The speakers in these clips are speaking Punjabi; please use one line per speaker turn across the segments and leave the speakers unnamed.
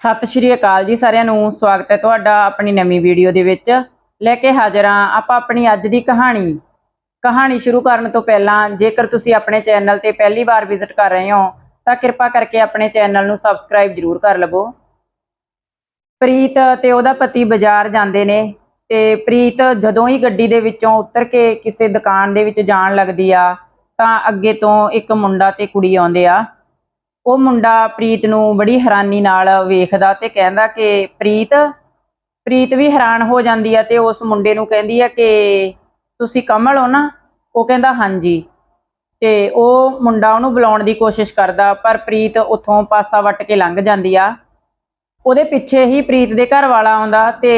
ਸਤਿ ਸ਼੍ਰੀ ਅਕਾਲ ਜੀ ਸਾਰਿਆਂ ਨੂੰ। ਸਵਾਗਤ ਹੈ ਤੁਹਾਡਾ ਆਪਣੀ ਨਵੀਂ ਵੀਡੀਓ ਦੇ ਵਿੱਚ। ਲੈ ਕੇ ਹਾਜ਼ਰ ਹਾਂ ਆਪਾਂ ਆਪਣੀ ਅੱਜ ਦੀ ਕਹਾਣੀ। ਕਹਾਣੀ ਸ਼ੁਰੂ ਕਰਨ ਤੋਂ ਪਹਿਲਾਂ ਜੇਕਰ ਤੁਸੀਂ ਆਪਣੇ ਚੈਨਲ ਤੇ ਪਹਿਲੀ ਵਾਰ ਵਿਜ਼ਿਟ ਕਰ ਰਹੇ ਹੋ, ਤਾਂ ਕਿਰਪਾ ਕਰਕੇ ਆਪਣੇ ਚੈਨਲ ਨੂੰ ਸਬਸਕ੍ਰਾਈਬ ਜ਼ਰੂਰ ਕਰ ਲਵੋ। ਪ੍ਰੀਤ ਤੇ ਉਹਦਾ ਪਤੀ ਬਾਜ਼ਾਰ ਜਾਂਦੇ ਨੇ ਤੇ ਪ੍ਰੀਤ ਜਦੋਂ ਹੀ ਗੱਡੀ ਦੇ ਵਿੱਚੋਂ ਉਤਰ ਕੇ ਕਿਸੇ ਦੁਕਾਨ ਦੇ ਵਿੱਚ ਜਾਣ ਲੱਗਦੀ ਆ, ਤਾਂ ਅੱਗੇ ਤੋਂ ਇੱਕ ਮੁੰਡਾ ਤੇ ਕੁੜੀ ਆਉਂਦੇ ਆ। ਉਹ ਮੁੰਡਾ ਪ੍ਰੀਤ ਨੂੰ ਬੜੀ ਹੈਰਾਨੀ ਨਾਲ ਵੇਖਦਾ ਤੇ ਕਹਿੰਦਾ ਕਿ ਪ੍ਰੀਤ ਪ੍ਰੀਤ ਵੀ ਹੈਰਾਨ ਹੋ ਜਾਂਦੀ ਆ ਤੇ ਉਸ ਮੁੰਡੇ ਨੂੰ ਕਹਿੰਦੀ ਆ ਕਿ ਤੁਸੀਂ ਕਮਲ ਹੋ ਨਾ? ਉਹ ਕਹਿੰਦਾ ਹਾਂਜੀ। ਤੇ ਉਹ ਮੁੰਡਾ ਉਹਨੂੰ ਬੁਲਾਉਣ ਦੀ ਕੋਸ਼ਿਸ਼ ਕਰਦਾ, ਪਰ ਪ੍ਰੀਤ ਉੱਥੋਂ ਪਾਸਾ ਵੱਟ ਕੇ ਲੰਘ ਜਾਂਦੀ ਆ। ਉਹਦੇ ਪਿੱਛੇ ਹੀ ਪ੍ਰੀਤ ਦੇ ਘਰ ਵਾਲਾ ਆਉਂਦਾ ਤੇ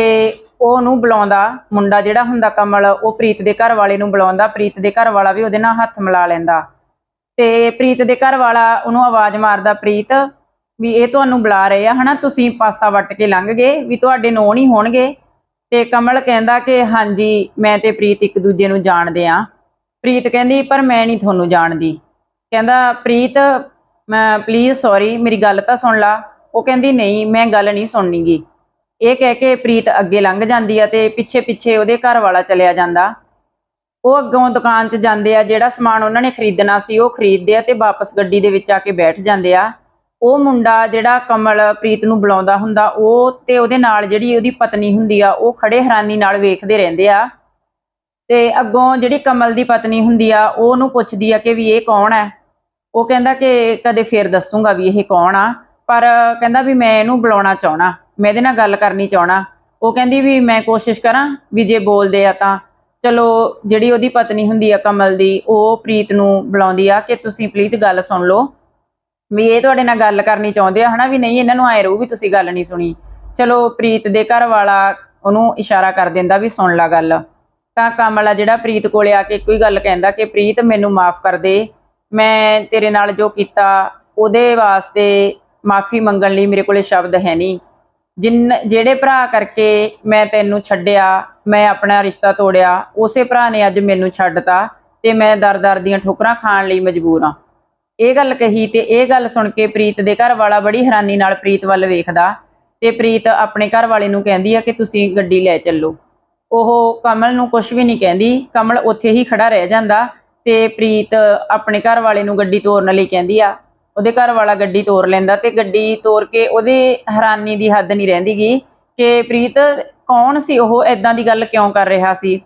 ਉਹ ਉਹਨੂੰ ਬੁਲਾਉਂਦਾ। ਮੁੰਡਾ ਜਿਹੜਾ ਹੁੰਦਾ ਕਮਲ, ਉਹ ਪ੍ਰੀਤ ਦੇ ਘਰ ਵਾਲੇ ਨੂੰ ਬੁਲਾਉਂਦਾ। ਪ੍ਰੀਤ ਦੇ ਘਰ ਵਾਲਾ ਵੀ ਉਹਦੇ ਨਾਲ ਹੱਥ ਮਿਲਾ ਲੈਂਦਾ। ਤੇ ਪ੍ਰੀਤ ਦੇ ਘਰ ਵਾਲਾ ਉਹਨੂੰ ਆਵਾਜ਼ ਮਾਰਦਾ, ਪ੍ਰੀਤ, ਵੀ ਇਹ ਤੁਹਾਨੂੰ ਬੁਲਾ ਰਹੇ ਆ, ਹਨਾ? ਤੁਸੀਂ ਪਾਸਾ ਵੱਟ ਕੇ ਲੰਘ ਗਏ, ਵੀ ਤੁਹਾਡੇ ਨੋ ਨਹੀਂ ਹੋਣਗੇ? ਤੇ ਕਮਲ ਕਹਿੰਦਾ ਕਿ ਹਾਂਜੀ, ਮੈਂ ਤੇ ਪ੍ਰੀਤ ਇੱਕ ਦੂਜੇ ਨੂੰ ਜਾਣਦੇ ਆ। ਪ੍ਰੀਤ ਕਹਿੰਦੀ, ਪਰ ਮੈਂ ਨਹੀਂ ਤੁਹਾਨੂੰ ਜਾਣਦੀ। ਕਹਿੰਦਾ, ਪ੍ਰੀਤ, ਮੈਂ ਪਲੀਜ਼ ਸੌਰੀ ਮੇਰੀ ਗੱਲ ਤਾਂ ਸੁਣ ਲਾ। ਉਹ ਕਹਿੰਦੀ, ਨਹੀਂ, ਮੈਂ ਗੱਲ ਨਹੀਂ ਸੁਣਨੀਗੀ। ਇਹ ਕਹਿ ਕੇ ਪ੍ਰੀਤ ਅੱਗੇ ਲੰਘ ਜਾਂਦੀ ਆ ਤੇ ਪਿੱਛੇ ਪਿੱਛੇ ਉਹਦੇ ਘਰ ਵਾਲਾ ਚਲਿਆ ਜਾਂਦਾ। ਉਹ ਅੱਗੋਂ ਦੁਕਾਨ 'ਚ ਜਾਂਦੇ ਆ, ਜਿਹੜਾ ਸਮਾਨ ਉਹਨਾਂ ਨੇ ਖਰੀਦਣਾ ਸੀ, ਉਹ ਖਰੀਦਦੇ ਆ ਤੇ ਵਾਪਸ ਗੱਡੀ ਦੇ ਵਿੱਚ ਆ ਕੇ ਬੈਠ ਜਾਂਦੇ ਆ। ਉਹ ਮੁੰਡਾ ਜਿਹੜਾ ਕਮਲ, ਪ੍ਰੀਤ ਨੂੰ ਬੁਲਾਉਂਦਾ ਹੁੰਦਾ, ਉਹ ਤੇ ਉਹਦੇ ਨਾਲ ਜਿਹੜੀ ਉਹਦੀ ਪਤਨੀ ਹੁੰਦੀ ਆ, ਉਹ ਖੜੇ ਹੈਰਾਨੀ ਨਾਲ ਵੇਖਦੇ ਰਹਿੰਦੇ ਆ। ਤੇ ਅੱਗੋਂ ਜਿਹੜੀ ਕਮਲ ਦੀ ਪਤਨੀ ਹੁੰਦੀ ਆ ਉਹ ਉਹਨੂੰ ਪੁੱਛਦੀ ਆ ਕਿ ਵੀ ਇਹ ਕੌਣ ਹੈ? ਉਹ ਕਹਿੰਦਾ ਕਿ ਕਦੇ ਫੇਰ ਦੱਸੂਗਾ ਵੀ ਇਹ ਕੌਣ ਆ। ਪਰ ਕਹਿੰਦਾ ਵੀ ਮੈਂ ਇਹਨੂੰ ਬੁਲਾਉਣਾ ਚਾਹਣਾ ਮੈਂ ਇਹਦੇ ਨਾਲ ਗੱਲ ਕਰਨੀ ਚਾਹਣਾ ਉਹ ਕਹਿੰਦੀ ਵੀ ਮੈਂ ਕੋਸ਼ਿਸ਼ ਕਰਾਂ ਵੀ ਜੇ ਬੋਲਦੇ ਆ ਤਾਂ। ਚਲੋ, ਜਿਹੜੀ ਉਹਦੀ ਪਤਨੀ ਹੁੰਦੀ ਆ ਕਮਲ ਦੀ, ਉਹ ਪ੍ਰੀਤ ਨੂੰ ਬੁਲਾਉਂਦੀ ਆ ਕਿ ਤੁਸੀਂ ਪਲੀਜ਼ ਗੱਲ ਸੁਣ ਲਓ। ਵੀ ਇਹ ਤੁਹਾਡੇ ਨਾਲ ਗੱਲ ਕਰਨੀ ਚਾਹੁੰਦੇ ਆ, ਹਨਾ? ਵੀ ਨਹੀਂ, ਇਹਨਾਂ ਨੂੰ ਆਏ ਰਹੂ ਵੀ ਤੁਸੀਂ ਗੱਲ ਨਹੀਂ ਸੁਣੀ। ਚਲੋ, ਪ੍ਰੀਤ ਦੇ ਘਰ ਵਾਲਾ ਉਹਨੂੰ ਇਸ਼ਾਰਾ ਕਰ ਦਿੰਦਾ ਵੀ ਸੁਣ ਲੈ ਗੱਲ। ਤਾਂ ਕਮਲ ਆ ਜਿਹੜਾ ਪ੍ਰੀਤ ਕੋਲੇ ਆ ਕੇ ਇੱਕੋ ਹੀ ਗੱਲ ਕਹਿੰਦਾ ਕਿ ਪ੍ਰੀਤ, ਮੈਨੂੰ ਮਾਫ ਕਰ ਦੇ। ਮੈਂ ਤੇਰੇ ਨਾਲ ਜੋ ਕੀਤਾ, ਉਹਦੇ ਵਾਸਤੇ ਮਾਫੀ ਮੰਗਣ ਲਈ ਮੇਰੇ ਕੋਲੇ ਸ਼ਬਦ ਹੈ ਨਹੀਂ। ਜਿਨ, ਜਿਹੜੇ ਭਰਾ ਕਰਕੇ ਮੈਂ ਤੈਨੂੰ ਛੱਡਿਆ, ਮੈਂ ਆਪਣਾ ਰਿਸ਼ਤਾ ਤੋੜਿਆ, ਉਸੇ ਭਰਾ ਨੇ ਅੱਜ ਮੈਨੂੰ ਛੱਡਤਾ ਤੇ ਮੈਂ ਦਰ-ਦਰ ਦੀਆਂ ਠੋਕਰਾਂ ਖਾਣ ਲਈ ਮਜਬੂਰ ਹਾਂ। ਇਹ ਗੱਲ ਕਹੀ ਤੇ ਇਹ ਗੱਲ ਸੁਣ ਕੇ ਪ੍ਰੀਤ ਦੇ ਘਰ ਵਾਲਾ ਬੜੀ ਹੈਰਾਨੀ ਨਾਲ ਪ੍ਰੀਤ ਵੱਲ ਵੇਖਦਾ ਤੇ ਪ੍ਰੀਤ ਆਪਣੇ ਘਰ ਵਾਲੇ ਨੂੰ ਕਹਿੰਦੀ ਆ ਕਿ ਤੁਸੀਂ ਗੱਡੀ ਲੈ ਚੱਲੋ। ਉਹ ਕਮਲ ਨੂੰ ਕੁਝ ਵੀ ਨਹੀਂ ਕਹਿੰਦੀ, ਕਮਲ ਉੱਥੇ ਹੀ ਖੜਾ ਰਹਿ ਜਾਂਦਾ ਤੇ ਪ੍ਰੀਤ ਆਪਣੇ ਘਰ ਵਾਲੇ ਨੂੰ ਗੱਡੀ ਤੋਰਨ ਲਈ ਕਹਿੰਦੀ ਆ ਉਹਦੇ ਘਰ ਵਾਲਾ ਗੱਡੀ ਤੋਰ ਲੈਂਦਾ ਤੇ ਗੱਡੀ ਤੋਰ ਕੇ ਉਹਦੇ ਹੈਰਾਨੀ ਦੀ ਹੱਦ ਨਹੀਂ ਰਹਿੰਦੀਗੀ ਕਿ ਪ੍ਰੀਤ, ਕੌਣ ਸੀ ਉਹ? ਐਦਾਂ ਦੀ ਗੱਲ ਕਿਉਂ ਕਰ ਰਿਹਾ ਸੀ?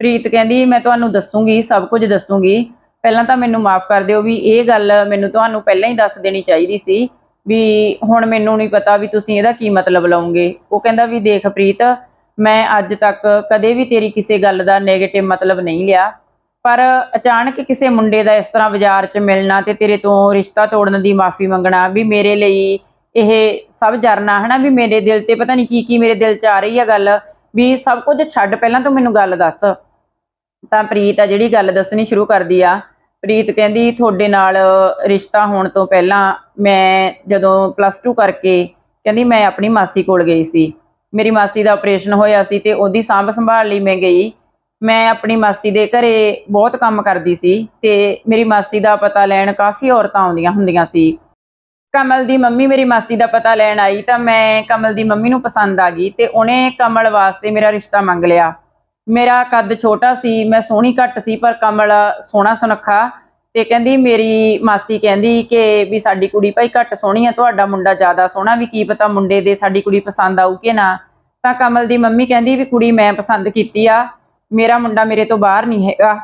ਪ੍ਰੀਤ ਕਹਿੰਦੀ, ਮੈਂ ਤੁਹਾਨੂੰ ਦੱਸੂਗੀ, ਸਭ ਕੁਝ ਦੱਸੂਗੀ। ਪਹਿਲਾਂ ਤਾਂ ਮੈਨੂੰ ਮਾਫ ਕਰ ਦਿਓ ਵੀ ਇਹ ਗੱਲ ਮੈਨੂੰ ਤੁਹਾਨੂੰ ਪਹਿਲਾਂ ਹੀ ਦੱਸ ਦੇਣੀ ਚਾਹੀਦੀ ਸੀ ਵੀ ਹੁਣ ਮੈਨੂੰ ਨਹੀਂ ਪਤਾ ਵੀ ਤੁਸੀਂ ਇਹਦਾ ਕੀ ਮਤਲਬ ਲਓਗੇ ਉਹ ਕਹਿੰਦਾ ਵੀ, ਦੇਖ ਪ੍ਰੀਤ, ਮੈਂ ਅੱਜ ਤੱਕ ਕਦੇ ਵੀ ਤੇਰੀ ਕਿਸੇ ਗੱਲ ਦਾ 네ਗੇਟਿਵ ਮਤਲਬ ਨਹੀਂ ਲਿਆ। ਪਰ ਅਚਾਨਕ ਕਿਸੇ ਮੁੰਡੇ ਦਾ ਇਸ ਤਰ੍ਹਾਂ ਬਾਜ਼ਾਰ 'ਚ ਮਿਲਣਾ ਤੇ ਤੇਰੇ ਤੋਂ ਰਿਸ਼ਤਾ ਤੋੜਨ ਦੀ ਮਾਫੀ ਮੰਗਣਾ ਵੀ ਮੇਰੇ ਲਈ ਇਹ ਸਭ ਜਰਨਾ ਹਨਾ ਵੀ ਮੇਰੇ ਦਿਲ ਤੇ ਪਤਾ ਨਹੀਂ ਕੀ ਕੀ ਮੇਰੇ ਦਿਲ 'ਚ ਆ ਰਹੀ ਆ ਗੱਲ, ਵੀ ਸਭ ਕੁਝ ਛੱਡ ਪਹਿਲਾਂ ਤੂੰ ਮੈਨੂੰ ਗੱਲ ਦੱਸ। ਤਾਂ ਪ੍ਰੀਤ ਆ ਜਿਹੜੀ ਗੱਲ ਦੱਸਣੀ ਸ਼ੁਰੂ ਕਰਦੀ ਆ। ਪ੍ਰੀਤ ਕਹਿੰਦੀ, ਤੁਹਾਡੇ ਨਾਲ ਰਿਸ਼ਤਾ ਹੋਣ ਤੋਂ ਪਹਿਲਾਂ ਮੈਂ ਜਦੋਂ ਪਲੱਸ 2 ਕਰਕੇ ਕਹਿੰਦੀ ਮੈਂ ਆਪਣੀ ਮਾਸੀ ਕੋਲ ਗਈ ਸੀ। ਮੇਰੀ ਮਾਸੀ ਦਾ ਆਪਰੇਸ਼ਨ ਹੋਇਆ ਸੀ ਤੇ ਉਹਦੀ ਸਾਂਭ ਸੰਭਾਲ ਲਈ ਮੈਂ ਗਈ। ਮੈਂ ਆਪਣੀ ਮਾਸੀ ਦੇ ਘਰੇ ਬਹੁਤ ਕੰਮ ਕਰਦੀ ਸੀ ਤੇ ਮੇਰੀ ਮਾਸੀ ਦਾ ਪਤਾ ਲੈਣ ਕਾਫੀ ਔਰਤਾਂ ਆਉਂਦੀਆਂ ਹੁੰਦੀਆਂ ਸੀ। ਕਮਲ ਦੀ ਮੰਮੀ ਮੇਰੀ ਮਾਸੀ ਦਾ ਪਤਾ ਲੈਣ ਆਈ ਤਾਂ ਮੈਂ ਕਮਲ ਦੀ ਮੰਮੀ ਨੂੰ ਪਸੰਦ ਆ ਗਈ ਤੇ ਉਹਨੇ ਕਮਲ ਵਾਸਤੇ ਮੇਰਾ ਰਿਸ਼ਤਾ ਮੰਗ ਲਿਆ। ਮੇਰਾ ਕੱਦ ਛੋਟਾ ਸੀ, ਮੈਂ ਸੋਹਣੀ ਘੱਟ ਸੀ, ਪਰ ਕਮਲ ਸੋਹਣਾ ਸੁਨੱਖਾ ਤੇ ਕਹਿੰਦੀ ਮੇਰੀ ਮਾਸੀ ਕਹਿੰਦੀ ਕਿ ਵੀ ਸਾਡੀ ਕੁੜੀ ਭਾਈ ਘੱਟ ਸੋਹਣੀ ਆ, ਤੁਹਾਡਾ ਮੁੰਡਾ ਜ਼ਿਆਦਾ ਸੋਹਣਾ, ਵੀ ਕੀ ਪਤਾ ਮੁੰਡੇ ਦੇ ਸਾਡੀ ਕੁੜੀ ਪਸੰਦ ਆਊ ਕਿ ਨਾ। ਤਾਂ ਕਮਲ ਦੀ ਮੰਮੀ ਕਹਿੰਦੀ ਵੀ ਕੁੜੀ ਮੈਂ ਪਸੰਦ ਕੀਤੀ ਆ। ਮੇਰਾ ਮੁੰਡਾ ਮੇਰੇ ਤੋਂ ਬਾਹਰ ਨਹੀਂ ਹੈਗਾ।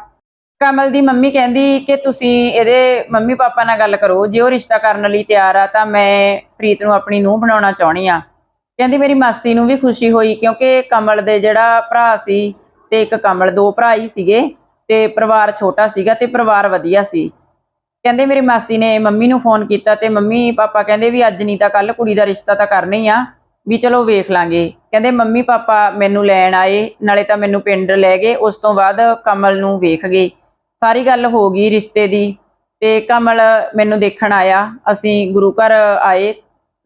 ਕਮਲ ਦੀ ਮੰਮੀ ਕਹਿੰਦੀ ਕਿ ਤੁਸੀਂ ਇਹਦੇ ਮੰਮੀ ਪਾਪਾ ਨਾਲ ਗੱਲ ਕਰੋ। ਜੇ ਉਹ ਰਿਸ਼ਤਾ ਕਰਨ ਲਈ ਤਿਆਰ ਆ, ਤਾਂ ਮੈਂ ਪ੍ਰੀਤ ਨੂੰ ਆਪਣੀ ਨੂੰਹ ਬਣਾਉਣਾ ਚਾਹਣੀ ਆ। ਕਹਿੰਦੀ ਮੇਰੀ ਮਾਸੀ ਨੂੰ ਵੀ ਖੁਸ਼ੀ ਹੋਈ ਕਿਉਂਕਿ ਕਮਲ ਦੇ ਜਿਹੜਾ ਭਰਾ ਸੀ ਤੇ ਇੱਕ ਕਮਲ, ਦੋ ਭਰਾ ਹੀ ਸੀਗੇ ਤੇ ਪਰਿਵਾਰ ਛੋਟਾ ਸੀਗਾ ਤੇ ਪਰਿਵਾਰ ਵਧੀਆ ਸੀ। ਕਹਿੰਦੇ ਮੇਰੀ ਮਾਸੀ ਨੇ ਮੰਮੀ ਨੂੰ ਫੋਨ ਕੀਤਾ ਤੇ ਮੰਮੀ ਪਾਪਾ ਕਹਿੰਦੇ ਵੀ ਅੱਜ ਨਹੀਂ ਤਾਂ ਕੱਲ ਕੁੜੀ ਦਾ ਰਿਸ਼ਤਾ ਤਾਂ ਕਰਨਾ ਹੀ ਆ, ਵੀ ਚਲੋ ਵੇਖ ਲਾਂਗੇ। ਕਹਿੰਦੇ, ਮੰਮੀ ਪਾਪਾ ਮੈਨੂੰ ਲੈਣ ਆਏ, ਨਾਲੇ ਤਾਂ ਮੈਨੂੰ ਪਿੰਡ ਲੈ ਗਏ। ਉਸ ਤੋਂ ਬਾਅਦ ਕਮਲ ਨੂੰ ਵੇਖ ਗਏ। ਸਾਰੀ ਗੱਲ ਹੋ ਗਈ ਰਿਸ਼ਤੇ ਦੀ ਤੇ ਕਮਲ ਮੈਨੂੰ ਦੇਖਣ ਆਇਆ। ਅਸੀਂ ਗੁਰੂ ਘਰ ਆਏ।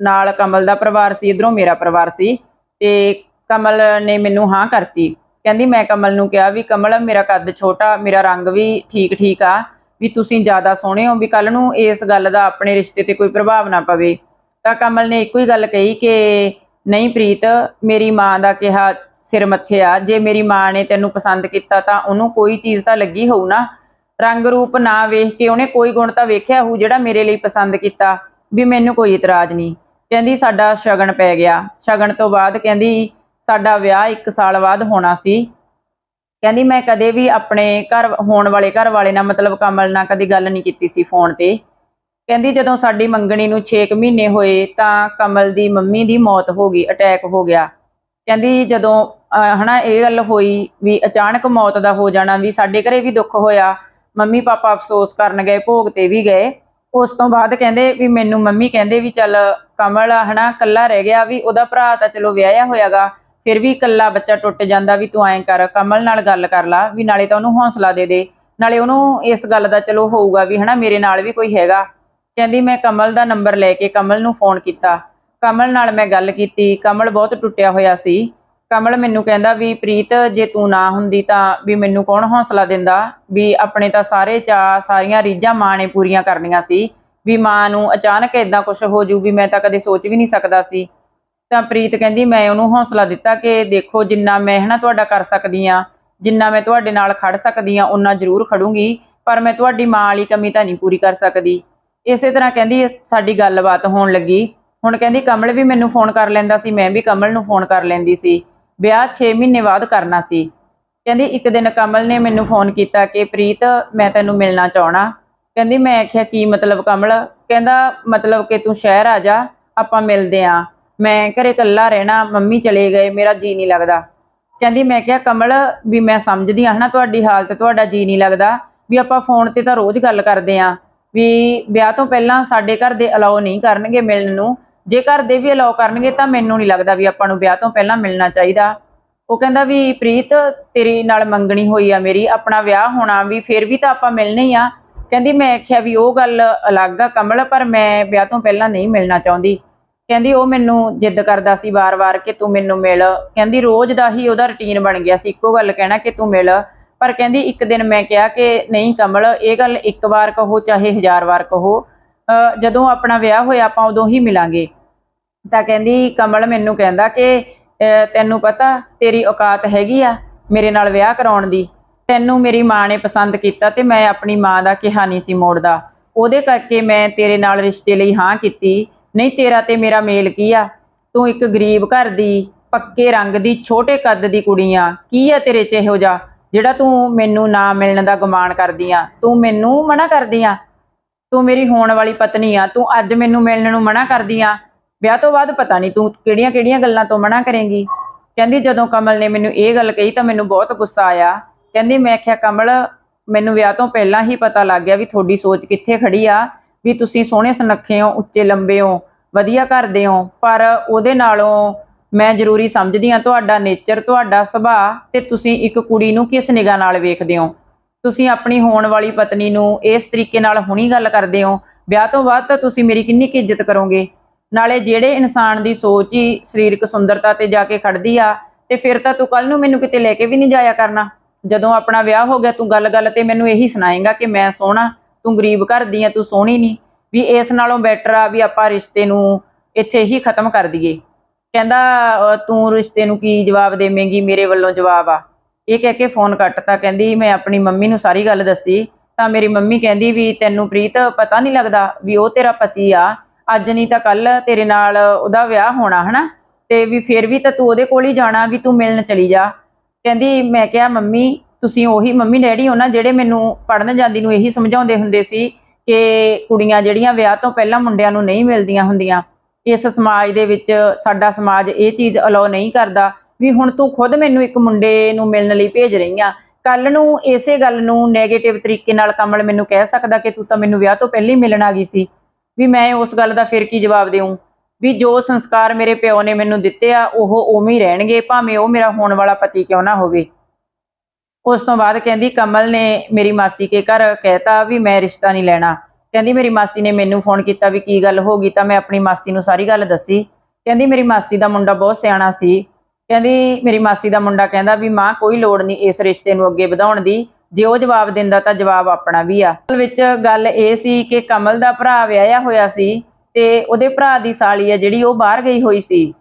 ਨਾਲ ਕਮਲ ਦਾ ਪਰਿਵਾਰ ਸੀ, ਇਧਰੋਂ ਮੇਰਾ ਪਰਿਵਾਰ ਸੀ ਤੇ ਕਮਲ ਨੇ ਮੈਨੂੰ ਹਾਂ ਕਰਤੀ। ਕਹਿੰਦੀ, ਮੈਂ ਕਮਲ ਨੂੰ ਕਿਹਾ ਵੀ, ਕਮਲ, ਮੇਰਾ ਕੱਦ ਛੋਟਾ, ਮੇਰਾ ਰੰਗ ਵੀ ਠੀਕ ਠੀਕ ਆ, ਵੀ ਤੁਸੀਂ ਜ਼ਿਆਦਾ ਸੋਹਣੇ ਹੋ, ਵੀ ਕੱਲ ਨੂੰ ਇਸ ਗੱਲ ਦਾ ਆਪਣੇ ਰਿਸ਼ਤੇ ਤੇ ਕੋਈ ਪ੍ਰਭਾਵ ਨਾ ਪਵੇ। ਤਾਂ ਕਮਲ ਨੇ ਇੱਕੋ ਹੀ ਗੱਲ ਕਹੀ ਕਿ ਨਹੀਂ ਪ੍ਰੀਤ, ਮੇਰੀ ਮਾਂ ਦਾ ਕਿਹਾ ਸਿਰ ਮੱਥੇ ਆ। ਜੇ ਮੇਰੀ ਮਾਂ ਨੇ ਤੈਨੂੰ ਪਸੰਦ ਕੀਤਾ ਤਾਂ ਉਹਨੂੰ ਕੋਈ ਚੀਜ਼ ਤਾਂ ਲੱਗੀ ਹੋਊ ਨਾ। ਰੰਗ ਰੂਪ ਨਾ ਵੇਖ ਕੇ ਉਹਨੇ ਕੋਈ ਗੁਣ ਤਾਂ ਵੇਖਿਆ ਹੋਊ ਜਿਹੜਾ ਮੇਰੇ ਲਈ ਪਸੰਦ ਕੀਤਾ? ਵੀ ਮੈਨੂੰ ਕੋਈ ਇਤਰਾਜ਼ ਨਹੀਂ। ਕਹਿੰਦੀ ਸਾਡਾ ਸ਼ਗਨ ਪੈ ਗਿਆ। ਸ਼ਗਨ ਤੋਂ ਬਾਅਦ ਕਹਿੰਦੀ ਸਾਡਾ ਵਿਆਹ 1 ਸਾਲ ਬਾਅਦ ਹੋਣਾ ਸੀ। ਕਹਿੰਦੀ ਮੈਂ ਕਦੇ ਵੀ ਆਪਣੇ ਘਰ, ਹੋਣ ਵਾਲੇ ਘਰ ਵਾਲੇ ਨਾਲ ਮਤਲਬ ਕਮਲ ਨਾਲ ਕਦੀ ਗੱਲ ਨਹੀਂ ਕੀਤੀ ਸੀ ਫੋਨ ਤੇ। ਕਹਿੰਦੀ ਜਦੋਂ ਸਾਡੀ ਮੰਗਣੀ ਨੂੰ 6 ਮਹੀਨੇ ਹੋਏ ਤਾਂ ਕਮਲ ਦੀ ਮੰਮੀ ਦੀ ਮੌਤ ਹੋ ਗਈ ਅਟੈਕ ਹੋ ਗਿਆ। ਕਹਿੰਦੀ ਜਦੋਂ ਅਹ, ਹਨਾ ਇਹ ਗੱਲ ਹੋਈ ਵੀ ਅਚਾਨਕ ਮੌਤ ਦਾ ਹੋ ਜਾਣਾ ਵੀ ਸਾਡੇ ਘਰੇ ਵੀ ਦੁੱਖ ਹੋਇਆ ਮੰਮੀ ਪਾਪਾ ਅਫਸੋਸ ਕਰਨ ਗਏ ਭੋਗ ਤੇ ਵੀ ਗਏ। ਉਸ ਤੋਂ ਬਾਅਦ ਕਹਿੰਦੇ ਵੀ ਮੈਨੂੰ ਮੰਮੀ ਕਹਿੰਦੇ ਵੀ ਚੱਲ ਕਮਲ ਆ ਹਨਾ ਕੱਲਾ ਰਹਿ ਗਿਆ ਵੀ ਉਹਦਾ ਭਰਾ ਤਾਂ ਚਲੋ ਵਿਆਹਿਆ ਹੋਇਆਗਾ ਫਿਰ ਵੀ ਇਕੱਲਾ ਬੱਚਾ ਟੁੱਟ ਜਾਂਦਾ ਵੀ ਤੂੰ ਐਂ ਕਰ ਕਮਲ ਨਾਲ ਗੱਲ ਕਰ ਲਾ ਵੀ ਨਾਲੇ ਤਾਂ ਉਹਨੂੰ ਹੌਸਲਾ ਦੇ ਦੇ ਨਾਲੇ ਉਹਨੂੰ ਇਸ ਗੱਲ ਦਾ ਚਲੋ ਹੋਊਗਾ ਵੀ ਹਨਾ ਮੇਰੇ ਨਾਲ ਵੀ ਕੋਈ ਹੈਗਾ। ਕਹਿੰਦੀ, ਮੈਂ ਕਮਲ ਦਾ ਨੰਬਰ ਲੈ ਕੇ ਕਮਲ ਨੂੰ ਫੋਨ ਕੀਤਾ। ਕਮਲ ਨਾਲ ਮੈਂ ਗੱਲ ਕੀਤੀ। ਕਮਲ ਬਹੁਤ ਟੁੱਟਿਆ ਹੋਇਆ ਸੀ। ਕਮਲ ਮੈਨੂੰ ਕਹਿੰਦਾ ਵੀ, ਪ੍ਰੀਤ, ਜੇ ਤੂੰ ਨਾ ਹੁੰਦੀ ਤਾਂ ਵੀ ਮੈਨੂੰ ਕੌਣ ਹੌਸਲਾ ਦਿੰਦਾ? ਵੀ ਆਪਣੇ ਤਾਂ ਸਾਰੇ ਚਾਅ ਸਾਰੀਆਂ ਰੀਝਾਂ ਮਾਂ ਨੇ ਪੂਰੀਆਂ ਕਰਨੀਆਂ ਸੀ। ਵੀ ਮਾਂ ਨੂੰ ਅਚਾਨਕ ਇਦਾਂ ਕੁਝ ਹੋ ਜੂ ਵੀ ਮੈਂ ਤਾਂ ਕਦੇ ਸੋਚ ਵੀ ਨਹੀਂ ਸਕਦਾ ਸੀ। ਤਾਂ ਪ੍ਰੀਤ ਕਹਿੰਦੀ, ਮੈਂ ਉਹਨੂੰ ਹੌਸਲਾ ਦਿੱਤਾ ਕਿ ਦੇਖੋ, ਜਿੰਨਾ ਮੈਂ ਹਨਾ ਤੁਹਾਡਾ ਕਰ ਸਕਦੀ ਆ, ਜਿੰਨਾ ਮੈਂ ਤੁਹਾਡੇ ਨਾਲ ਖੜ ਸਕਦੀ ਆ ਉਹਨਾਂ ਜ਼ਰੂਰ ਖੜੂੰਗੀ, ਪਰ ਮੈਂ ਤੁਹਾਡੀ ਮਾਂ ਵਾਲੀ ਕਮੀ ਤਾਂ ਨਹੀਂ ਪੂਰੀ ਕਰ ਸਕਦੀ। ਇਸੇ ਤਰ੍ਹਾਂ ਕਹਿੰਦੀ ਸਾਡੀ ਗੱਲਬਾਤ ਹੋਣ ਲੱਗੀ। ਹੁਣ ਕਹਿੰਦੀ, ਕਮਲ ਵੀ ਮੈਨੂੰ ਫੋਨ ਕਰ ਲੈਂਦਾ ਸੀ, ਮੈਂ ਵੀ ਕਮਲ ਨੂੰ ਫੋਨ ਕਰ ਲੈਂਦੀ ਸੀ। ਵਿਆਹ 6 ਮਹੀਨੇ ਬਾਅਦ ਕਰਨਾ ਸੀ। ਕਹਿੰਦੀ, ਇੱਕ ਦਿਨ ਕਮਲ ਨੇ ਮੈਨੂੰ ਫੋਨ ਕੀਤਾ ਕਿ, ਪ੍ਰੀਤ, ਮੈਂ ਤੈਨੂੰ ਮਿਲਣਾ ਚਾਹਣਾ ਕਹਿੰਦੀ, ਮੈਂ ਆਖਿਆ, ਕੀ ਮਤਲਬ ਕਮਲ? ਕਹਿੰਦਾ, ਮਤਲਬ ਕਿ ਤੂੰ ਸ਼ਹਿਰ ਆ ਜਾ, ਆਪਾਂ ਮਿਲਦੇ ਆਂ। ਮੈਂ ਘਰੇ ਇਕੱਲਾ ਰਹਿਣਾ, ਮੰਮੀ ਚਲੇ ਗਏ, ਮੇਰਾ ਜੀ ਨਹੀਂ ਲੱਗਦਾ। ਕਹਿੰਦੀ, ਮੈਂ ਕਿਹਾ, ਕਮਲ, ਵੀ ਮੈਂ ਸਮਝਦੀ ਹਾਂ ਨਾ, ਤੁਹਾਡੀ ਹਾਲਤ, ਤੁਹਾਡਾ ਜੀ ਨਹੀਂ ਲੱਗਦਾ, ਵੀ ਆਪਾਂ ਫੋਨ ਤੇ ਤਾਂ ਰੋਜ਼ ਗੱਲ ਕਰਦੇ ਆਂ। ਵੀ ਵਿਆਹ ਤੋਂ ਪਹਿਲਾਂ ਸਾਡੇ ਘਰ ਦੇ ਅਲਾਉ ਨਹੀਂ ਕਰਨਗੇ ਮਿਲਣ ਨੂੰ। ਜੇ ਘਰ ਦੇ ਵੀ ਅਲਾਉ ਕਰਨਗੇ ਤਾਂ ਮੈਨੂੰ ਨਹੀਂ ਲੱਗਦਾ ਵੀ ਆਪਾਂ ਨੂੰ ਵਿਆਹ ਤੋਂ ਪਹਿਲਾਂ ਮਿਲਣਾ ਚਾਹੀਦਾ। ਉਹ ਕਹਿੰਦਾ ਵੀ ਪ੍ਰੀਤ, ਤੇਰੀ ਨਾਲ ਮੰਗਣੀ ਹੋਈ ਆ ਮੇਰੀ, ਆਪਣਾ ਵਿਆਹ ਹੋਣਾ ਵੀ, ਫਿਰ ਵੀ ਤਾਂ ਆਪਾਂ ਮਿਲਣੇ ਹੀ ਆ। ਕਹਿੰਦੀ ਮੈਂ ਆਖਿਆ ਵੀ ਉਹ ਗੱਲ ਅਲੱਗ ਆ ਕਮਲ, ਪਰ ਮੈਂ ਵਿਆਹ ਤੋਂ ਪਹਿਲਾਂ ਨਹੀਂ ਮਿਲਣਾ ਚਾਹੁੰਦੀ। ਕਹਿੰਦੀ ਉਹ ਮੈਨੂੰ ਜਿੱਦ ਕਰਦਾ ਸੀ ਵਾਰ-ਵਾਰ ਕਿ ਤੂੰ ਮੈਨੂੰ ਮਿਲ। ਕਹਿੰਦੀ ਰੋਜ਼ ਦਾ ਹੀ ਉਹਦਾ ਰੁਟੀਨ ਬਣ ਗਿਆ ਸੀ। ਇੱਕੋ ਗੱਲ ਕਹਿਣਾ ਕਿ ਤੂੰ ਮਿਲ। ਪਰ ਕਹਿੰਦੀ ਇੱਕ ਦਿਨ ਮੈਂ ਕਿਹਾ ਕਿ ਨਹੀਂ ਕਮਲ, ਇਹ ਗੱਲ ਇੱਕ ਵਾਰ ਕਹੋ ਚਾਹੇ ਹਜ਼ਾਰ ਵਾਰ ਕਹੋ ਜਦੋਂ ਆਪਣਾ ਵਿਆਹ ਹੋਇਆ ਆਪਾਂ ਉਦੋਂ ਹੀ ਮਿਲਾਂਗੇ। ਤਾਂ ਕਹਿੰਦੀ ਕਮਲ ਮੈਨੂੰ ਕਹਿੰਦਾ ਕਿ ਤੈਨੂੰ ਪਤਾ ਤੇਰੀ ਔਕਾਤ ਹੈਗੀ ਆ ਮੇਰੇ ਨਾਲ ਵਿਆਹ ਕਰਾਉਣ ਦੀ। ਤੈਨੂੰ ਮੇਰੀ ਮਾਂ ਨੇ ਪਸੰਦ ਕੀਤਾ ਤੇ ਮੈਂ ਆਪਣੀ ਮਾਂ ਦਾ ਕਿਹਾ ਨਹੀਂ ਸੀ ਮੋੜਦਾ। ਉਹਦੇ ਕਰਕੇ ਮੈਂ ਤੇਰੇ ਨਾਲ ਰਿਸ਼ਤੇ ਲਈ ਹਾਂ ਕੀਤੀ। ਨਹੀਂ, ਤੇਰਾ ਤੇ ਮੇਰਾ ਮੇਲ ਕੀ ਆ? ਤੂੰ ਇੱਕ ਗਰੀਬ ਘਰ ਦੀ, ਪੱਕੇ ਰੰਗ ਦੀ, ਛੋਟੇ ਕੱਦ ਦੀ ਕੁੜੀ ਆ। ਕੀ ਆ ਤੇਰੇ 'ਚ ਇਹੋ ਜਿਹਾ? ਜਿਹੜਾ ਤੂੰ ਮੈਨੂੰ ਨਾ ਮਿਲਣ ਦਾ ਗੁਮਾਨ ਕਰਦੀ ਆ, ਤੂੰ ਮੈਨੂੰ ਮਨਾ ਕਰਦੀ ਆ? ਤੂੰ ਮੇਰੀ ਹੋਣ ਵਾਲੀ ਪਤਨੀ ਆ, ਤੂੰ ਅੱਜ ਮੈਨੂੰ ਮਿਲਣ ਨੂੰ ਮਨਾ ਕਰਦੀ ਆ? ਵਿਆਹ ਤੋਂ ਬਾਅਦ ਪਤਾ ਨਹੀਂ ਤੂੰ ਕਿਹੜੀਆਂ-ਕਿਹੜੀਆਂ ਗੱਲਾਂ ਤੋਂ ਮਨਾ ਕਰੇਂਗੀ? ਕਹਿੰਦੀ ਜਦੋਂ ਕਮਲ ਨੇ ਮੈਨੂੰ ਇਹ ਗੱਲ ਕਹੀ ਤਾਂ ਮੈਨੂੰ ਬਹੁਤ ਗੁੱਸਾ ਆਇਆ। ਕਹਿੰਦੀ ਮੈਂ ਆਖਿਆ, ਕਮਲ, ਮੈਨੂੰ ਵਿਆਹ ਤੋਂ ਪਹਿਲਾਂ ਹੀ ਪਤਾ ਲੱਗ ਗਿਆ ਵੀ ਤੁਹਾਡੀ ਸੋਚ ਕਿੱਥੇ ਖੜੀ ਆ, ਵੀ ਤੁਸੀਂ ਸੋਹਣੇ ਸੁਨੱਖੇ ਹੋ, ਉੱਚੇ ਲੰਬੇ ਹੋ, ਵਧੀਆ ਘਰ ਦੇ ਹੋ, ਪਰ ਉਹਦੇ ਨਾਲੋਂ ਮੈਂ ਜ਼ਰੂਰੀ ਸਮਝਦੀ ਹਾਂ ਤੁਹਾਡਾ ਨੇਚਰ ਤੁਹਾਡਾ ਸੁਭਾਅ ਤੇ ਤੁਸੀਂ ਇੱਕ ਕੁੜੀ ਨੂੰ ਕਿਸ ਨਿਗਾਹ ਨਾਲ ਵੇਖਦੇ ਹੋ? ਤੁਸੀਂ ਆਪਣੀ ਹੋਣ ਵਾਲੀ ਪਤਨੀ ਨੂੰ ਇਸ ਤਰੀਕੇ ਨਾਲ ਹੁਣੀ ਗੱਲ ਕਰਦੇ ਹੋ, ਵਿਆਹ ਤੋਂ ਬਾਅਦ ਤਾਂ ਤੁਸੀਂ ਮੇਰੀ ਕਿੰਨੀ ਕੁ ਇੱਜ਼ਤ ਕਰੋਗੇ? ਨਾਲੇ ਜਿਹੜੇ ਇਨਸਾਨ ਦੀ ਸੋਚ ਹੀ ਸਰੀਰਕ ਸੁੰਦਰਤਾ ਤੇ ਜਾ ਕੇ ਖੜਦੀ ਆ, ਤੇ ਫਿਰ ਤਾਂ ਤੂੰ ਕੱਲ ਨੂੰ ਮੈਨੂੰ ਕਿਤੇ ਲੈ ਕੇ ਵੀ ਨਹੀਂ ਜਾਇਆ ਕਰਨਾ। ਜਦੋਂ ਆਪਣਾ ਵਿਆਹ ਹੋ ਗਿਆ, ਤੂੰ ਗੱਲ-ਗੱਲ ਤੇ ਮੈਨੂੰ ਇਹੀ ਸੁਣਾਏਗਾ ਕਿ ਮੈਂ ਸੋਹਣਾ, ਤੂੰ ਗਰੀਬ ਘਰ ਦੀ ਆ, ਤੂੰ ਸੋਹਣੀ ਨਹੀਂ। ਵੀ ਇਸ ਨਾਲੋਂ ਬੈਟਰ ਆ ਵੀ ਆਪਾਂ ਰਿਸ਼ਤੇ ਨੂੰ ਇੱਥੇ ਹੀ ਖਤਮ ਕਰ ਦਈਏ। ਕਹਿੰਦਾ ਤੂੰ ਰਿਸ਼ਤੇ ਨੂੰ ਕੀ ਜਵਾਬ ਦੇਵੇਂਗੀ? ਮੇਰੇ ਵੱਲੋਂ ਜਵਾਬ ਆ। ਇਹ ਕਹਿ ਕੇ ਫੋਨ ਕੱਟਤਾ। ਕਹਿੰਦੀ, ਮੈਂ ਆਪਣੀ ਮੰਮੀ ਨੂੰ ਸਾਰੀ ਗੱਲ ਦੱਸੀ। ਤਾਂ ਮੇਰੀ ਮੰਮੀ ਕਹਿੰਦੀ ਵੀ, ਤੈਨੂੰ ਪ੍ਰੀਤ ਪਤਾ ਨਹੀਂ ਲੱਗਦਾ ਵੀ ਉਹ ਤੇਰਾ ਪਤੀ ਆ। ਅੱਜ ਨਹੀਂ ਤਾਂ ਕੱਲ ਤੇਰੇ ਨਾਲ ਉਹਦਾ ਵਿਆਹ ਹੋਣਾ, ਹਨਾ? ਤੇ ਵੀ ਫਿਰ ਵੀ ਤਾਂ ਤੂੰ ਉਹਦੇ ਕੋਲ ਹੀ ਜਾਣਾ ਵੀ ਤੂੰ ਮਿਲਣ ਚਲੀ ਜਾ। ਕਹਿੰਦੀ, ਮੈਂ ਕਿਹਾ, ਮੰਮੀ, ਤੁਸੀਂ ਉਹੀ ਮੰਮੀ ਡੈਡੀ ਹੋ ਨਾ, ਜਿਹੜੇ ਮੈਨੂੰ ਪੜਨ ਜਾਂਦੀ ਨੂੰ ਇਹੀ ਸਮਝਾਉਂਦੇ ਹੁੰਦੇ ਸੀ ਕਿ ਕੁੜੀਆਂ ਜਿਹੜੀਆਂ ਵਿਆਹ ਤੋਂ ਪਹਿਲਾਂ ਮੁੰਡਿਆਂ ਨੂੰ ਨਹੀਂ ਮਿਲਦੀਆਂ ਹੁੰਦੀਆਂ। ਇਸ ਸਮਾਜ ਦੇ ਵਿੱਚ ਸਾਡਾ ਸਮਾਜ ਇਹ ਚੀਜ਼ ਅਲਾਉ ਨਹੀਂ ਕਰਦਾ ਵੀ ਹੁਣ ਤੂੰ ਖੁਦ ਮੈਨੂੰ ਇੱਕ ਮੁੰਡੇ ਨੂੰ ਮਿਲਣ ਲਈ ਭੇਜ ਰਹੀ ਆ। ਕੱਲ ਨੂੰ ਇਸੇ ਗੱਲ ਨੂੰ ਨੈਗੇਟਿਵ ਤਰੀਕੇ ਨਾਲ ਕਮਲ ਮੈਨੂੰ ਕਹਿ ਸਕਦਾ ਕਿ ਤੂੰ ਤਾਂ ਮੈਨੂੰ ਵਿਆਹ ਤੋਂ ਪਹਿਲਾਂ ਹੀ ਮਿਲਣ ਆ ਗਈ ਸੀ। ਵੀ ਮੈਂ ਉਸ ਗੱਲ ਦਾ ਫਿਰ ਕੀ ਜਵਾਬ ਦੇਵਾਂ ਵੀ ਜੋ ਸੰਸਕਾਰ ਮੇਰੇ ਪਿਓ ਨੇ ਮੈਨੂੰ ਦਿੱਤੇ ਆ, ਉਹ ਉਵੇਂ ਹੀ ਰਹਿਣਗੇ, ਭਾਵੇਂ ਉਹ ਮੇਰਾ ਹੋਣ ਵਾਲਾ ਪਤੀ ਕਿਉਂ ਨਾ ਹੋਵੇ। ਉਸ ਤੋਂ ਬਾਅਦ ਕਹਿੰਦੀ, ਕਮਲ ਨੇ ਮੇਰੀ ਮਾਸੀ ਕੇ ਘਰ ਕਹਿਤਾ ਵੀ ਮੈਂ ਰਿਸ਼ਤਾ ਨਹੀਂ ਲੈਣਾ। ਕਹਿੰਦੀ ਮੇਰੀ ਮਾਸੀ ਨੇ ਮੈਨੂੰ ਫੋਨ ਕੀਤਾ ਵੀ ਕੀ ਗੱਲ ਹੋ ਗਈ ਤਾਂ ਮੈਂ ਆਪਣੀ ਮਾਸੀ ਨੂੰ ਸਾਰੀ ਗੱਲ ਦੱਸੀ। ਕਹਿੰਦੀ ਮੇਰੀ ਮਾਸੀ ਦਾ ਮੁੰਡਾ ਬਹੁਤ ਸਿਆਣਾ ਸੀ। ਕਹਿੰਦੀ ਮੇਰੀ ਮਾਸੀ ਦਾ ਮੁੰਡਾ ਕਹਿੰਦਾ ਵੀ ਮਾਂ, ਕੋਈ ਲੋੜ ਨਹੀਂ ਇਸ ਰਿਸ਼ਤੇ ਨੂੰ ਅੱਗੇ ਵਧਾਉਣ ਦੀ। ਜੇ ਉਹ ਜਵਾਬ ਦਿੰਦਾ ਤਾਂ ਜਵਾਬ ਆਪਣਾ ਵੀ ਆ। ਅਸਲ ਵਿੱਚ ਗੱਲ ਇਹ ਸੀ ਕਿ ਕਮਲ ਦਾ ਭਰਾ ਵਿਆਹਿਆ ਹੋਇਆ ਸੀ ਤੇ ਉਹਦੇ ਭਰਾ ਦੀ ਸਾਲੀ ਆ ਜਿਹੜੀ ਉਹ ਬਾਹਰ ਗਈ ਹੋਈ ਸੀ।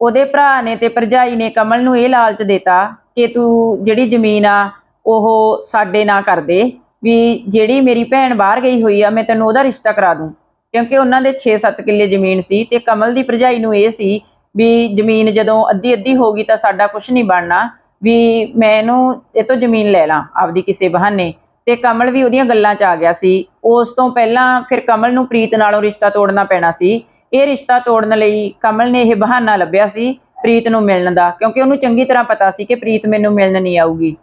ਉਹਦੇ ਭਰਾ ਨੇ ਤੇ ਭਰਜਾਈ ਨੇ ਕਮਲ ਨੂੰ ਇਹ ਲਾਲਚ ਦਿੱਤਾ ਕਿ ਤੂੰ ਜਿਹੜੀ ਜ਼ਮੀਨ ਆ, ਉਹ ਸਾਡੇ ਨਾਂ ਕਰ ਦੇ। ਵੀ ਜਿਹੜੀ ਮੇਰੀ ਭੈਣ ਬਾਹਰ ਗਈ ਹੋਈ ਆ, ਮੈਂ ਤੈਨੂੰ ਉਹਦਾ ਰਿਸ਼ਤਾ ਕਰਾ ਦੂੰ। ਕਿਉਂਕਿ ਉਹਨਾਂ ਦੇ 6-7 ਕਿੱਲੇ ਜ਼ਮੀਨ ਸੀ ਤੇ ਕਮਲ ਦੀ ਭਰਜਾਈ ਨੂੰ ਇਹ ਸੀ ਵੀ ਜ਼ਮੀਨ ਜਦੋਂ ਅੱਧੀ ਅੱਧੀ ਹੋ ਗਈ ਤਾਂ ਸਾਡਾ ਕੁਝ ਨਹੀਂ ਬਣਨਾ, ਵੀ ਮੈਂ ਇਹਨੂੰ ਇਹ ਤੋਂ ਜ਼ਮੀਨ ਲੈ ਲਾਂ ਆਪਦੀ ਕਿਸੇ ਬਹਾਨੇ। ਤੇ ਕਮਲ ਵੀ ਉਹਦੀਆਂ ਗੱਲਾਂ 'ਚ ਆ ਗਿਆ ਸੀ। ਉਸ ਤੋਂ ਪਹਿਲਾਂ ਫਿਰ ਕਮਲ ਨੂੰ ਪ੍ਰੀਤ ਨਾਲੋਂ ਰਿਸ਼ਤਾ ਤੋੜਨਾ ਪੈਣਾ ਸੀ। ਇਹ ਰਿਸ਼ਤਾ ਤੋੜਨ ਲਈ ਕਮਲ ਨੇ ਇਹ ਬਹਾਨਾ ਲੱਭਿਆ ਸੀ ਪ੍ਰੀਤ ਨੂੰ ਮਿਲਣ ਦਾ, ਕਿਉਂਕਿ ਉਹਨੂੰ ਚੰਗੀ ਤਰ੍ਹਾਂ ਪਤਾ ਸੀ ਕਿ ਪ੍ਰੀਤ ਮੈਨੂੰ ਮਿਲਣ ਨਹੀਂ ਆਊਗੀ।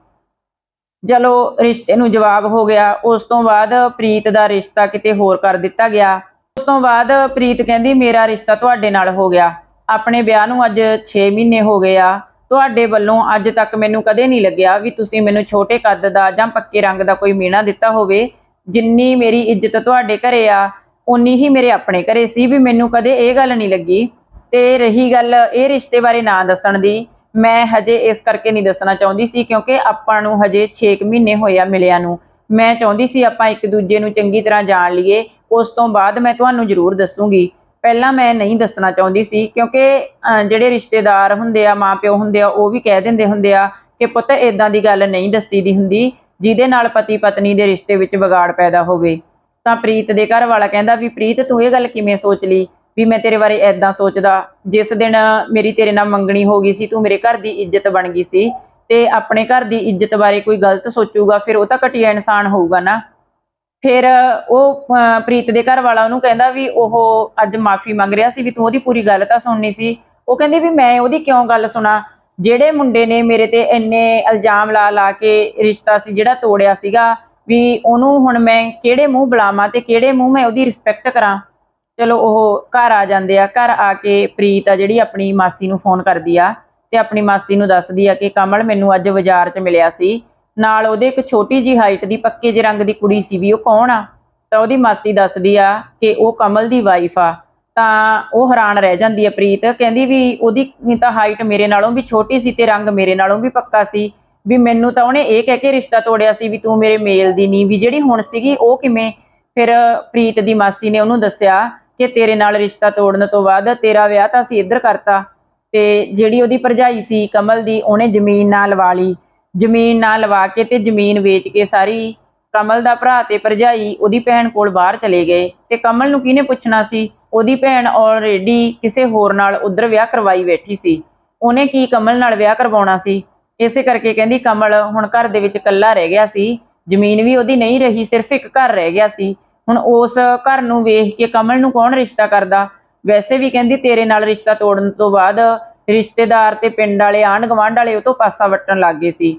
ਚਲੋ ਰਿਸ਼ਤੇ ਨੂੰ ਜਵਾਬ ਹੋ ਗਿਆ, ਉਸ ਤੋਂ ਬਾਅਦ ਪ੍ਰੀਤ ਦਾ ਰਿਸ਼ਤਾ ਕਿਤੇ ਹੋਰ ਕਰ ਦਿੱਤਾ ਗਿਆ। ਉਸ ਤੋਂ ਬਾਅਦ ਪ੍ਰੀਤ ਕਹਿੰਦੀ, ਮੇਰਾ ਰਿਸ਼ਤਾ ਤੁਹਾਡੇ ਨਾਲ ਹੋ ਗਿਆ। ਆਪਣੇ ਵਿਆਹ ਨੂੰ ਅੱਜ 6 ਮਹੀਨੇ ਹੋ ਗਏ ਆ। ਤੁਹਾਡੇ ਵੱਲੋਂ ਅੱਜ ਤੱਕ ਮੈਨੂੰ ਕਦੇ ਨਹੀਂ ਲੱਗਿਆ ਵੀ ਤੁਸੀਂ ਮੈਨੂੰ ਛੋਟੇ ਕੱਦ ਦਾ ਜਾਂ ਪੱਕੇ ਰੰਗ ਦਾ ਕੋਈ ਮੀਣਾ ਦਿੱਤਾ ਹੋਵੇ। ਜਿੰਨੀ ਮੇਰੀ ਇੱਜ਼ਤ ਤੁਹਾਡੇ ਘਰੇ ਆ ਉਨੀ ਹੀ ਮੇਰੇ ਆਪਣੇ ਘਰੇ ਸੀ ਵੀ ਮੈਨੂੰ ਕਦੇ ਇਹ ਗੱਲ ਨਹੀਂ ਲੱਗੀ। ਤੇ ਰਹੀ ਗੱਲ ਇਹ ਰਿਸ਼ਤੇ ਬਾਰੇ ਨਾ ਦੱਸਣ ਦੀ ਮੈਂ ਹਜੇ ਇਸ ਕਰਕੇ ਨਹੀਂ ਦੱਸਣਾ ਚਾਹੁੰਦੀ ਸੀ ਕਿਉਂਕਿ ਆਪਾਂ ਨੂੰ ਹਜੇ 6 ਮਹੀਨੇ ਹੋਏ ਆ ਮਿਲਿਆਂ ਨੂੰ। ਮੈਂ ਚਾਹੁੰਦੀ ਸੀ ਆਪਾਂ ਇੱਕ ਦੂਜੇ ਨੂੰ ਚੰਗੀ ਤਰ੍ਹਾਂ ਜਾਣ ਲਈਏ। ਉਸ ਤੋਂ ਬਾਅਦ ਮੈਂ ਤੁਹਾਨੂੰ ਜ਼ਰੂਰ ਦੱਸੂਗੀ। ਪਹਿਲਾਂ ਮੈਂ ਨਹੀਂ ਦੱਸਣਾ ਚਾਹੁੰਦੀ ਸੀ ਕਿਉਂਕਿ ਅਹ, ਜਿਹੜੇ ਰਿਸ਼ਤੇਦਾਰ ਹੁੰਦੇ ਆ ਮਾਪਿਓ ਹੁੰਦੇ ਆ ਉਹ ਵੀ ਕਹਿ ਦਿੰਦੇ ਹੁੰਦੇ ਆ ਕਿ ਪੁੱਤ ਇਦਾਂ ਦੀ ਗੱਲ ਨਹੀਂ ਦੱਸੀ ਦੀ ਹੁੰਦੀ ਜਿਹਦੇ ਨਾਲ ਪਤੀ ਪਤਨੀ ਦੇ ਰਿਸ਼ਤੇ ਵਿੱਚ ਵਿਗਾੜ ਪੈਦਾ ਹੋਵੇ। ਤਾਂ ਪ੍ਰੀਤ ਦੇ ਘਰ ਵਾਲਾ ਕਹਿੰਦਾ ਵੀ ਪ੍ਰੀਤ ਤੂੰ ਇਹ ਗੱਲ ਕਿਵੇਂ ਸੋਚ ਲਈ? ਵੀ ਮੈਂ ਤੇਰੇ ਬਾਰੇ ਐਦਾਂ ਸੋਚਦਾ, ਜਿਸ ਦਿਨ ਮੇਰੀ ਤੇਰੇ ਨਾਲ ਮੰਗਣੀ ਹੋ ਗਈ ਸੀ, ਤੂੰ ਮੇਰੇ ਘਰ ਦੀ ਇੱਜ਼ਤ ਬਣ ਗਈ ਸੀ ਤੇ ਆਪਣੇ ਘਰ ਦੀ ਇੱਜ਼ਤ ਬਾਰੇ ਕੋਈ ਗਲਤ ਸੋਚੂਗਾ, ਫਿਰ ਉਹ ਤਾਂ ਘਟੀਆ ਇਨਸਾਨ ਹੋਊਗਾ ਨਾ। ਫਿਰ ਉਹ ਪ੍ਰੀਤ ਦੇ ਘਰ ਵਾਲਾ ਉਹਨੂੰ ਕਹਿੰਦਾ ਵੀ ਉਹ ਅੱਜ ਮਾਫੀ ਮੰਗ ਰਿਹਾ ਸੀ ਵੀ ਤੂੰ ਉਹਦੀ ਪੂਰੀ ਗੱਲ ਤਾਂ ਸੁਣਨੀ ਸੀ। ਉਹ ਕਹਿੰਦੀ ਵੀ ਮੈਂ ਉਹਦੀ ਕਿਉਂ ਗੱਲ ਸੁਣਾ? ਜਿਹੜੇ ਮੁੰਡੇ ਨੇ ਮੇਰੇ ਤੇ ਇੰਨੇ ਇਲਜ਼ਾਮ ਲਾ ਲਾ ਕੇ ਰਿਸ਼ਤਾ ਸੀ, ਜਿਹੜਾ ਤੋੜਿਆ ਸੀਗਾ, ਵੀ ਉਹਨੂੰ ਹੁਣ ਮੈਂ ਕਿਹੜੇ ਮੂੰਹ ਬੁਲਾਵਾਂ ਤੇ ਕਿਹੜੇ ਮੂੰਹ ਮੈਂ ਉਹਦੀ ਰਿਸਪੈਕਟ ਕਰਾਂ? ਚਲੋ ਉਹ ਘਰ ਆ ਜਾਂਦੇ ਆ, ਘਰ ਆ ਕੇ ਪ੍ਰੀਤ ਆ ਜਿਹੜੀ ਆਪਣੀ ਮਾਸੀ ਨੂੰ ਫੋਨ ਕਰਦੀ ਆ ਤੇ ਆਪਣੀ ਮਾਸੀ ਨੂੰ ਦੱਸਦੀ ਆ ਕਿ ਕਮਲ ਮੈਨੂੰ ਅੱਜ ਬਾਜ਼ਾਰ 'ਚ ਮਿਲਿਆ ਸੀ। ਨਾਲ ਉਹਦੇ ਇੱਕ ਛੋਟੀ ਜੀ ਹਾਈਟ ਦੀ ਪੱਕੇ ਜਿਹੇ ਰੰਗ ਦੀ ਕੁੜੀ ਸੀ ਵੀ, ਉਹ ਕੌਣ ਆ? ਤਾਂ ਉਹਦੀ ਮਾਸੀ ਦੱਸਦੀ ਆ ਕਿ ਉਹ ਕਮਲ ਦੀ ਵਾਈਫ ਆ। ਤਾਂ ਉਹ ਹੈਰਾਨ ਰਹਿ ਜਾਂਦੀ ਆ ਪ੍ਰੀਤ, ਕਹਿੰਦੀ ਵੀ ਉਹਦੀ ਤਾਂ ਹਾਈਟ ਮੇਰੇ ਨਾਲੋਂ ਵੀ ਛੋਟੀ ਸੀ ਤੇ ਰੰਗ ਮੇਰੇ ਨਾਲੋਂ ਵੀ ਪੱਕਾ ਸੀ। ਵੀ ਮੈਨੂੰ ਤਾਂ ਉਹਨੇ ਇਹ ਕਹਿ ਕੇ ਰਿਸ਼ਤਾ ਤੋੜਿਆ ਸੀ ਵੀ ਤੂੰ ਮੇਰੇ ਮੇਲ ਦੀ ਨਹੀਂ ਵੀ ਜਿਹੜੀ ਹੁਣ ਸੀਗੀ ਉਹ ਕਿਵੇਂ? ਫਿਰ ਪ੍ਰੀਤ ਦੀ ਮਾਸੀ ਨੇ ਉਹਨੂੰ ਦੱਸਿਆ ਕਿ ਤੇਰੇ ਨਾਲ ਰਿਸ਼ਤਾ ਤੋੜਨ ਤੋਂ ਬਾਅਦ ਤੇਰਾ ਵਿਆਹ ਤਾਂ ਅਸੀਂ ਇੱਧਰ ਕਰਤਾ। ਤੇ ਜਿਹੜੀ ਉਹਦੀ ਭਰਜਾਈ ਸੀ ਕਮਲ ਦੀ, ਉਹਨੇ ਜ਼ਮੀਨ ਨਾਲ ਲਵਾ ਲਈ। ਜ਼ਮੀਨ ਨਾਲ ਲਵਾ ਕੇ ਤੇ ਜ਼ਮੀਨ ਵੇਚ ਕੇ ਸਾਰੀ ਕਮਲ ਦਾ ਭਰਾ ਤੇ ਭਰਜਾਈ ਉਹਦੀ ਭੈਣ ਕੋਲ ਬਾਹਰ ਚਲੇ ਗਏ। ਤੇ ਕਮਲ ਨੂੰ ਕਿਹਨੇ ਪੁੱਛਣਾ ਸੀ? ਉਹਦੀ ਭੈਣ ਆਲਰੇਡੀ ਕਿਸੇ ਹੋਰ ਨਾਲ ਉਧਰ ਵਿਆਹ ਕਰਵਾਈ ਬੈਠੀ ਸੀ। ਉਹਨੇ ਕੀ ਕਮਲ ਨਾਲ ਵਿਆਹ ਕਰਵਾਉਣਾ ਸੀ? ਇਸੇ ਕਰਕੇ ਕਹਿੰਦੀ, ਕਮਲ ਹੁਣ ਘਰ ਦੇ ਵਿੱਚ ਇਕੱਲਾ ਰਹਿ ਗਿਆ ਸੀ। ਜ਼ਮੀਨ ਵੀ ਉਹਦੀ ਨਹੀਂ ਰਹੀ, ਸਿਰਫ ਇੱਕ ਘਰ ਰਹਿ ਗਿਆ ਸੀ। ਹੁਣ ਉਸ ਘਰ ਨੂੰ ਵੇਖ ਕੇ ਕਮਲ ਨੂੰ ਕੌਣ ਰਿਸ਼ਤਾ ਕਰਦਾ? ਵੈਸੇ ਵੀ ਕਹਿੰਦੀ ਤੇਰੇ ਨਾਲ ਰਿਸ਼ਤਾ ਤੋੜਨ ਤੋਂ ਬਾਅਦ ਰਿਸ਼ਤੇਦਾਰ ਤੇ ਪਿੰਡ ਵਾਲੇ ਆਂਢ ਗੁਆਂਢ ਵਾਲੇ ਉਹ ਤੋਂ ਪਾਸਾ ਵੱਟਣ ਲੱਗ ਗਏ ਸੀ।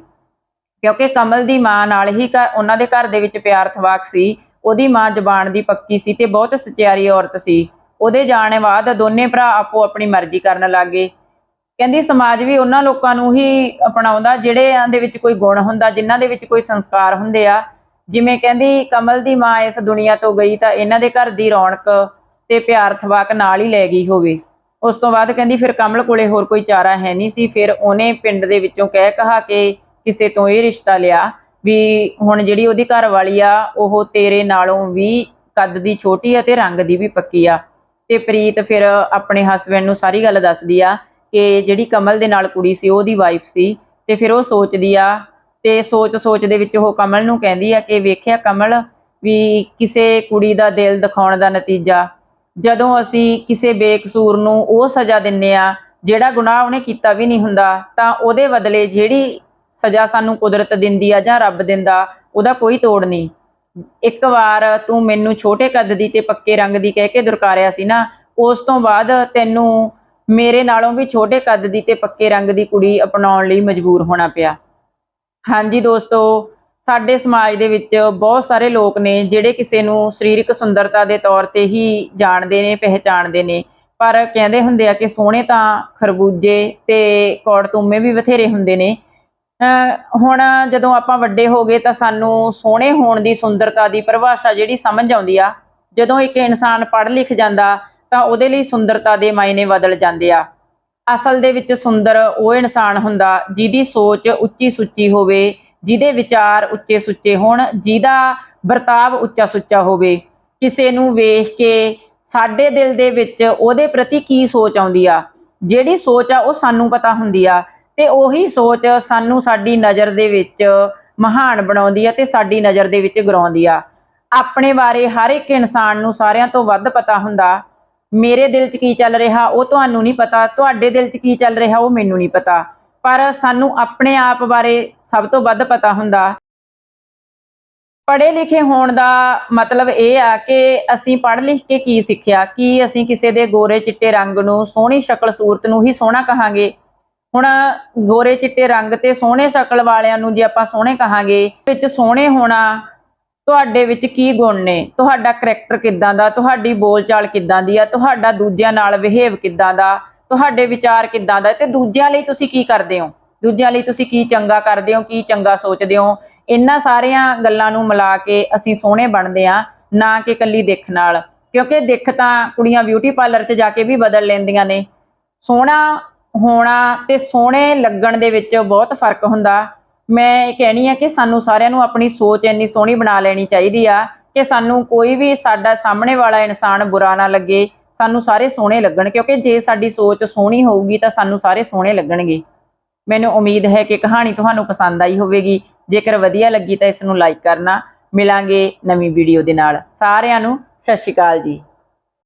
ਕਿਉਂਕਿ ਕਮਲ ਦੀ ਮਾਂ ਨਾਲ ਹੀ ਘਰ- ਉਹਨਾਂ ਦੇ ਘਰ ਦੇ ਵਿੱਚ ਪਿਆਰ ਥਵਾਕ ਸੀ। ਉਹਦੀ ਮਾਂ ਜ਼ਬਾਨ ਦੀ ਪੱਕੀ ਸੀ ਤੇ ਬਹੁਤ ਸਚਿਆਰੀ ਔਰਤ ਸੀ। ਉਹਦੇ ਜਾਣੇ ਬਾਅਦ ਦੋਨੇ ਭਰਾ ਆਪੋ ਆਪਣੀ ਮਰਜ਼ੀ ਕਰਨ ਲੱਗ ਗਏ। ਕਹਿੰਦੀ ਸਮਾਜ ਵੀ ਉਹਨਾਂ ਲੋਕਾਂ ਨੂੰ ਹੀ ਅਪਣਾਉਂਦਾ, ਜਿਹੜਿਆਂ ਦੇ ਵਿੱਚ ਕੋਈ ਗੁਣ ਹੁੰਦਾ, ਜਿਨ੍ਹਾਂ ਦੇ ਵਿੱਚ ਕੋਈ ਸੰਸਕਾਰ ਹੁੰਦੇ ਆ। ਜਿਵੇਂ ਕਹਿੰਦੀ ਕਮਲ ਦੀ ਮਾਂ ਇਸ ਦੁਨੀਆ ਤੋਂ ਗਈ ਤਾਂ ਇਹਨਾਂ ਦੇ ਘਰ ਦੀ ਰੌਣਕ ਤੇ ਪਿਆਰ ਥਵਾਕ ਨਾਲ ਹੀ ਲੈ ਗਈ ਹੋਵੇ। ਉਸ ਤੋਂ ਬਾਅਦ ਕਹਿੰਦੀ ਫਿਰ ਕਮਲ ਕੋਲੇ ਹੋਰ ਕੋਈ ਚਾਰਾ ਹੈ ਨਹੀਂ ਸੀ। ਫਿਰ ਉਹਨੇ ਪਿੰਡ ਦੇ ਵਿੱਚੋਂ ਕਹਿ ਕਹਾ ਕੇ ਕਿਸੇ ਤੋਂ ਇਹ ਰਿਸ਼ਤਾ ਲਿਆ ਵੀ ਹੁਣ ਜਿਹੜੀ ਉਹਦੀ ਘਰ ਵਾਲੀ ਆ, ਉਹ ਤੇਰੇ ਨਾਲੋਂ ਵੀ ਕੱਦ ਦੀ ਛੋਟੀ ਆ ਤੇ ਰੰਗ ਦੀ ਵੀ ਪੱਕੀ ਆ। ਤੇ ਪ੍ਰੀਤ ਫਿਰ ਆਪਣੇ ਹਸਬੰਡ ਨੂੰ ਸਾਰੀ ਗੱਲ ਦੱਸਦੀ ਆ ਕਿ ਜਿਹੜੀ ਕਮਲ ਦੇ ਨਾਲ ਕੁੜੀ ਸੀ, ਉਹਦੀ ਵਾਈਫ ਸੀ ਤੇ ਫਿਰ ਉਹ ਸੋਚਦੀ ਆ ਤੇ ਸੋਚ ਸੋਚ ਦੇ ਵਿੱਚ ਉਹ ਕਮਲ ਨੂੰ ਕਹਿੰਦੀ ਆ ਕਿ ਵੇਖਿਆ ਕਮਲ ਵੀ ਕਿਸੇ ਕੁੜੀ ਦਾ ਦਿਲ ਦਿਖਾਉਣ ਦਾ ਨਤੀਜਾ। ਜਦੋਂ ਅਸੀਂ ਕਿਸੇ ਬੇਕਸੂਰ ਨੂੰ ਉਹ ਸਜ਼ਾ ਦਿੰਨੇ ਆ, ਜਿਹੜਾ ਗੁਨਾਹ ਉਹਨੇ ਕੀਤਾ ਵੀ ਨਹੀਂ ਹੁੰਦਾ, ਤਾਂ ਉਹਦੇ ਬਦਲੇ ਜਿਹੜੀ ਸਜ਼ਾ ਸਾਨੂੰ ਕੁਦਰਤ ਦਿੰਦੀ ਆ ਜਾਂ ਰੱਬ ਦਿੰਦਾ, ਉਹਦਾ ਕੋਈ ਤੋੜ ਨਹੀਂ। ਇੱਕ ਵਾਰ ਤੂੰ ਮੈਨੂੰ ਛੋਟੇ ਕੱਦ ਦੀ ਤੇ ਪੱਕੇ ਰੰਗ ਦੀ ਕਹਿ ਕੇ ਦੁਰਕਾਰਿਆ ਸੀ ਨਾ, ਉਸ ਤੋਂ ਬਾਅਦ ਤੈਨੂੰ ਮੇਰੇ ਨਾਲੋਂ ਵੀ ਛੋਟੇ ਕੱਦ ਦੀ ਤੇ ਪੱਕੇ ਰੰਗ ਦੀ ਕੁੜੀ ਅਪਣਾਉਣ ਲਈ ਮਜਬੂਰ ਹੋਣਾ ਪਿਆ। ਹਾਂਜੀ ਦੋਸਤੋ, ਸਾਡੇ ਸਮਾਜ ਦੇ ਵਿੱਚ ਬਹੁਤ ਸਾਰੇ ਲੋਕ ਨੇ ਜਿਹੜੇ ਕਿਸੇ ਨੂੰ ਸਰੀਰਕ ਸੁੰਦਰਤਾ ਦੇ ਤੌਰ ਤੇ ਹੀ ਜਾਣਦੇ ਨੇ, ਪਹਿਚਾਣਦੇ ਨੇ। ਪਰ ਕਹਿੰਦੇ ਹੁੰਦੇ ਆ ਕਿ ਸੋਹਣੇ ਤਾਂ ਖਰਬੂਜੇ ਤੇ ਕੌੜਤੂਮੇ ਵੀ ਬਥੇਰੇ ਹੁੰਦੇ ਨੇ। ਹੁਣ ਜਦੋਂ ਆਪਾਂ ਵੱਡੇ ਹੋ ਗਏ ਤਾਂ ਸਾਨੂੰ ਸੋਹਣੇ ਹੋਣ ਦੀ ਸੁੰਦਰਤਾ ਦੀ ਪਰਿਭਾਸ਼ਾ ਜਿਹੜੀ ਸਮਝ ਆਉਂਦੀ ਆ। ਜਦੋਂ ਇੱਕ ਇਨਸਾਨ ਪੜ੍ਹ ਲਿਖ ਜਾਂਦਾ ਤਾਂ ਉਹਦੇ ਲਈ ਸੁੰਦਰਤਾ ਦੇ ਮਾਇਨੇ ਬਦਲ ਜਾਂਦੇ ਆ। ਅਸਲ ਦੇ ਵਿੱਚ ਸੁੰਦਰ ਉਹ ਇਨਸਾਨ ਹੁੰਦਾ ਜਿਹਦੀ ਸੋਚ ਉੱਚੀ ਸੁੱਚੀ ਹੋਵੇ, ਜਿਹਦੇ ਵਿਚਾਰ ਉੱਚੇ ਸੁੱਚੇ ਹੋਣ, ਜਿਹਦਾ ਵਰਤਾਵ ਉੱਚਾ ਸੁੱਚਾ ਹੋਵੇ। ਕਿਸੇ ਨੂੰ ਵੇਖ ਕੇ ਸਾਡੇ ਦਿਲ ਦੇ ਵਿੱਚ ਉਹਦੇ ਪ੍ਰਤੀ ਕੀ ਸੋਚ ਆਉਂਦੀ ਆ? ਜਿਹੜੀ ਸੋਚ ਆ ਉਹ ਸਾਨੂੰ ਪਤਾ ਹੁੰਦੀ ਆ ਤੇ ਉਹੀ ਸੋਚ ਸਾਨੂੰ ਸਾਡੀ ਨਜ਼ਰ ਦੇ ਵਿੱਚ ਮਹਾਨ ਬਣਾਉਂਦੀ ਆ ਤੇ ਸਾਡੀ ਨਜ਼ਰ ਦੇ ਵਿੱਚ ਗਰਾਉਂਦੀ ਆ। ਆਪਣੇ ਬਾਰੇ ਹਰ ਇੱਕ ਇਨਸਾਨ ਨੂੰ ਸਾਰਿਆਂ ਤੋਂ ਵੱਧ ਪਤਾ ਹੁੰਦਾ ਮੇਰੇ ਦਿਲ 'ਚ ਕੀ ਚੱਲ ਰਿਹਾ, ਉਹ ਤੁਹਾਨੂੰ ਨਹੀਂ ਪਤਾ, ਤੁਹਾਡੇ ਦਿਲ 'ਚ ਕੀ ਚੱਲ ਰਿਹਾ, ਉਹ ਮੈਨੂੰ ਨਹੀਂ ਪਤਾ। ਪਰ ਸਾਨੂੰ ਆਪਣੇ ਆਪ ਬਾਰੇ ਸਭ ਤੋਂ ਵੱਧ ਪਤਾ ਹੁੰਦਾ। ਪੜ੍ਹੇ ਲਿਖੇ ਹੋਣ ਦਾ ਮਤਲਬ ਇਹ ਆ ਕਿ ਅਸੀਂ ਪੜ੍ਹ ਲਿਖ ਕੇ ਕੀ ਸਿੱਖਿਆ, ਕੀ ਅਸੀਂ ਕਿਸੇ ਦੇ ਗੋਰੇ ਚਿੱਟੇ ਰੰਗ ਨੂੰ, ਸੋਹਣੀ ਸ਼ਕਲ ਸੂਰਤ ਨੂੰ ਹੀ ਸੋਹਣਾ ਕਹਾਂਗੇ। ਹੁਣ ਗੋਰੇ ਚਿੱਟੇ ਰੰਗ ਤੇ ਸੋਹਣੇ ਸ਼ਕਲ ਵਾਲਿਆਂ ਨੂੰ ਜੇ ਆਪਾਂ ਸੋਹਣੇ ਕਹਾਂਗੇ, ਵਿੱਚ ਸੋਹਣੇ ਹੋਣਾ ਤੁਹਾਡੇ ਵਿੱਚ ਕੀ ਗੁਣ ਨੇ? ਤੁਹਾਡਾ ਕਰੈਕਟਰ ਕਿੱਦਾਂ ਦਾ? ਤੁਹਾਡੀ ਬੋਲਚਾਲ ਕਿੱਦਾਂ ਦੀ ਆ? ਤੁਹਾਡਾ ਦੂਜਿਆਂ ਨਾਲ ਬਿਹੇਵ ਕਿੱਦਾਂ ਦਾ? ਤੁਹਾਡੇ ਵਿਚਾਰ ਕਿੱਦਾਂ ਦਾ? ਤੇ ਦੂਜਿਆਂ ਲਈ ਤੁਸੀਂ ਕੀ ਕਰਦੇ ਹੋ? ਦੂਜਿਆਂ ਲਈ ਤੁਸੀਂ ਕੀ ਚੰਗਾ ਕਰਦੇ ਹੋ? ਕੀ ਚੰਗਾ ਸੋਚਦੇ ਹੋ? ਇਹਨਾਂ ਸਾਰੀਆਂ ਗੱਲਾਂ ਨੂੰ ਮਿਲਾ ਕੇ ਅਸੀਂ ਸੋਹਣੇ ਬਣਦੇ ਆ ਨਾ ਕਿ ਕੱਲੀ ਦਿੱਖ ਨਾਲ। ਕਿਉਂਕਿ ਦਿੱਖ ਤਾਂ ਕੁੜੀਆਂ ਬਿਊਟੀ ਪਾਰਲਰ 'ਚ ਜਾ ਕੇ ਵੀ ਬਦਲ ਲੈਂਦੀਆਂ ਨੇ। ਸੋਹਣਾ ਹੋਣਾ ਤੇ ਸੋਹਣੇ ਲੱਗਣ ਦੇ ਵਿੱਚ ਬਹੁਤ ਫ਼ਰਕ ਹੁੰਦਾ। ਮੈਂ ਇਹ ਕਹਿਣੀ ਆ ਕਿ ਸਾਨੂੰ ਸਾਰਿਆਂ ਨੂੰ ਆਪਣੀ ਸੋਚ ਇੰਨੀ ਸੋਹਣੀ ਬਣਾ ਲੈਣੀ ਚਾਹੀਦੀ ਆ ਕਿ ਸਾਨੂੰ ਕੋਈ ਵੀ ਸਾਡਾ ਸਾਹਮਣੇ ਵਾਲਾ ਇਨਸਾਨ ਬੁਰਾ ਨਾ ਲੱਗੇ, ਸਾਨੂੰ ਸਾਰੇ ਸੋਹਣੇ ਲੱਗਣ, ਕਿਉਂਕਿ ਜੇ ਸਾਡੀ ਸੋਚ ਸੋਹਣੀ ਹੋਊਗੀ ਤਾਂ ਸਾਨੂੰ ਸਾਰੇ ਸੋਹਣੇ ਲੱਗਣਗੇ। ਮੈਨੂੰ ਉਮੀਦ ਹੈ ਕਿ ਕਹਾਣੀ ਤੁਹਾਨੂੰ ਪਸੰਦ ਆਈ ਹੋਵੇਗੀ। ਜੇਕਰ ਵਧੀਆ ਲੱਗੀ ਤਾਂ ਇਸ ਨੂੰ ਲਾਈਕ ਕਰਨਾ। ਮਿਲਾਂਗੇ ਨਵੀਂ ਵੀਡੀਓ ਦੇ ਨਾਲ। ਸਾਰਿਆਂ ਨੂੰ ਸਤਿ ਸ਼੍ਰੀ ਅਕਾਲ ਜੀ।